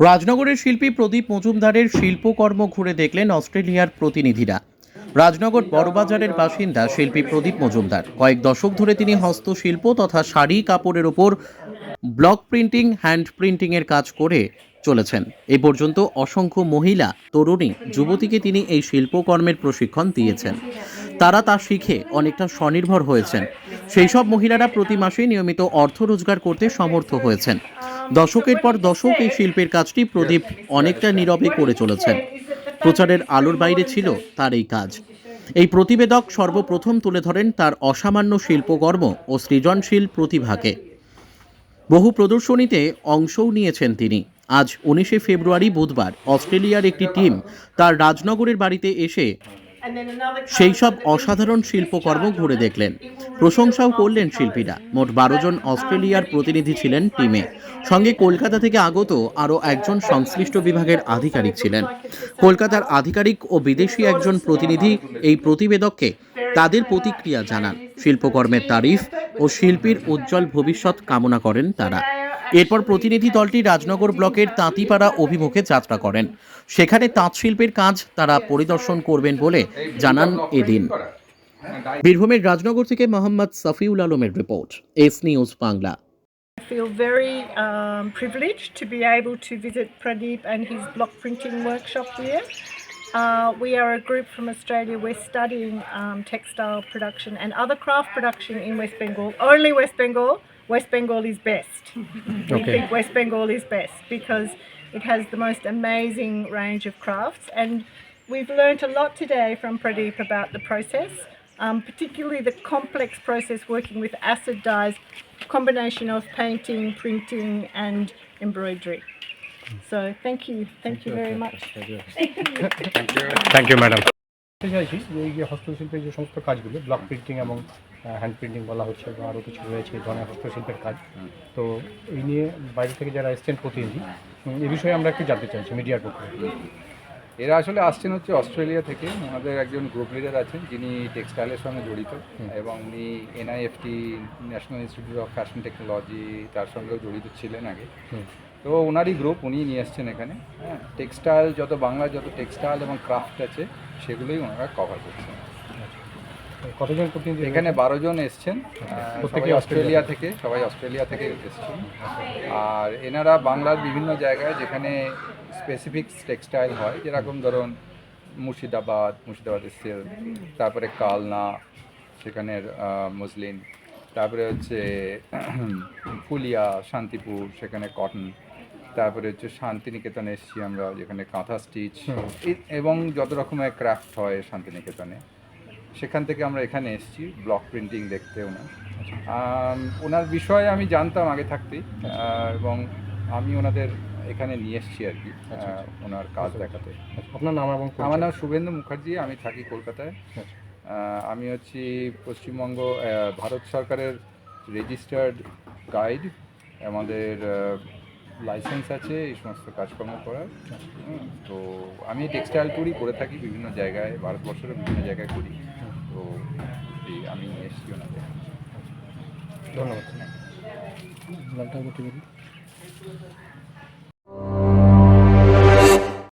রাজনগরের শিল্পী প্রদীপ মজুমদারের শিল্পকর্ম ঘুরে দেখলেন অস্ট্রেলিয়ার প্রতিনিধিরা। রাজনগর বড়বাজারের বাসিন্দা শিল্পী প্রদীপ মজুমদার। কয়েক দশক ধরে তিনি হস্তশিল্প তথা শাড়ি কাপড়ের ওপর ব্লক প্রিন্টিং, হ্যান্ড প্রিন্টিংয়ের কাজ করে চলেছেন। এ পর্যন্ত অসংখ্য মহিলা, তরুণী, যুবতীকে তিনি এই শিল্পকর্মের প্রশিক্ষণ দিয়েছেন। তারা তা শিখে অনেকটা স্বনির্ভর হয়েছেন। সেই সব মহিলারা প্রতি মাসে নিয়মিত অর্থ রোজগার করতে সমর্থ হয়েছেন। দশকের পর দশক এই শিল্পের কাজটি প্রদীপ অনেকটা নীরবে করে চলেছেন প্রচারের আলোর বাইরে ছিল তার এই কাজ। এই প্রতিবেদক সর্বপ্রথম তুলে ধরেন তার অসামান্য শিল্পকর্ম ও সৃজনশীল প্রতিভাকে। বহু প্রদর্শনীতে অংশও নিয়েছেন তিনি। আজ উনিশে ফেব্রুয়ারি বুধবার অস্ট্রেলিয়ার একটি টিম তার রাজনগরের বাড়িতে এসে সেই সব অসাধারণ শিল্পকর্ম ঘুরে দেখলেন। প্রশংসাও করলেন শিল্পীরা। মোট বারো জন অস্ট্রেলিয়ার প্রতিনিধি ছিলেন টিমে। সঙ্গে কলকাতা থেকে আগত আরও একজন সংশ্লিষ্ট বিভাগের আধিকারিক ছিলেন। কলকাতার আধিকারিক ও বিদেশি একজন প্রতিনিধি এই প্রতিবেদককে তাদের প্রতিক্রিয়া জানান। শিল্পকর্মের তারিফ ও শিল্পীর উজ্জ্বল ভবিষ্যৎ কামনা করেন তারা। এরপর প্রতিনিধি দলটি রাজনগর ব্লকের তাঁতিপাড়া অভিমুখে যাত্রা করেন সেখানে তাঁত শিল্পের কাজ তারা পরিদর্শন করবেন বলে জানান এদিন বীরভূমের রাজনগর থেকে মোহাম্মদ সফিউল আলমের report S news Bangla I feel very um, privileged to be able to visit Pradeep and his block printing workshop here. Uh, we are a group from Australia. We're studying um, textile production and other craft production in West Bengal. Only West Bengal. West Bengal is best. We think West Bengal is best because it has the most amazing range of crafts. And we've learnt a lot today from Pradeep about the process, um, particularly the complex process working with acid dyes, combination of painting, printing, and embroidery. So thank you, thank you very much. Thank you madam বলতে চাইছি যে এই যে হস্তশিল্পের যে সমস্ত কাজগুলো block printing এবং হ্যান্ড প্রিন্টিং বলা হচ্ছে বা আরও কিছু রয়েছে ধরনের হস্তশিল্পের কাজ। তো এই নিয়ে বাইরে থেকে যারা এসছেন প্রতিনিধি এ বিষয়ে আমরা একটু জানতে চাইছি মিডিয়ার পক্ষে এরা আসলে আসছেন হচ্ছে অস্ট্রেলিয়া থেকে। ওনাদের একজন গ্রুপ লিডার আছেন যিনি টেক্সটাইলের সঙ্গে জড়িত এবং উনি NIFT national institute of fashion technology তার সঙ্গেও জড়িত ছিলেন আগে। তো ওনারই গ্রুপ উনি নিয়ে এসছেন এখানে। হ্যাঁ টেক্সটাইল যত বাংলার যত টেক্সটাইল এবং ক্রাফট আছে সেগুলোই ওনারা কভার করছেন। কতজন প্রতিনিধি এখানে বারো জন এসছেন। আহ, প্রত্যেকেই অস্ট্রেলিয়া থেকে। সবাই অস্ট্রেলিয়া থেকে এসছেন। আর এনারা বাংলার বিভিন্ন জায়গায় যেখানে স্পেসিফিক টেক্সটাইল হয় যেরকম ধরুন মুর্শিদাবাদ মুর্শিদাবাদের সিল্ক তারপরে কালনা সেখানের মুসলিন তারপরে হচ্ছে ফুলিয়া শান্তিপুর সেখানে কটন তারপরে হচ্ছে শান্তিনিকেতনে এসেছি আমরা যেখানে কাঁথা স্টিচ এবং যত রকমের ক্রাফট হয় শান্তিনিকেতনে। সেখান থেকে আমরা এখানে এসেছি ব্লক প্রিন্টিং দেখতে ওনার। ওনার বিষয়ে আমি জানতাম আগে থাকতেই এবং আমি ওনাদের এখানে নিয়ে এসেছি আর কি আচ্ছা, ওনার কাজ দেখাতে। আপনার নাম এবং আমার নাম শুভেন্দু মুখার্জি আমি থাকি কলকাতায়। আচ্ছা। আমি হচ্ছি পশ্চিমবঙ্গ ভারত সরকারের রেজিস্টার্ড গাইড আমাদের লাইসেন্স আছে এই সমস্ত কাজকর্ম করার। তো আমি টেক্সটাইল ট্যুরই করে থাকি বিভিন্ন জায়গায় ভারতবর্ষের বিভিন্ন জায়গায় করি। তো এই আমি এসছি ওনাদের ধন্যবাদ একবার একটু বলুন।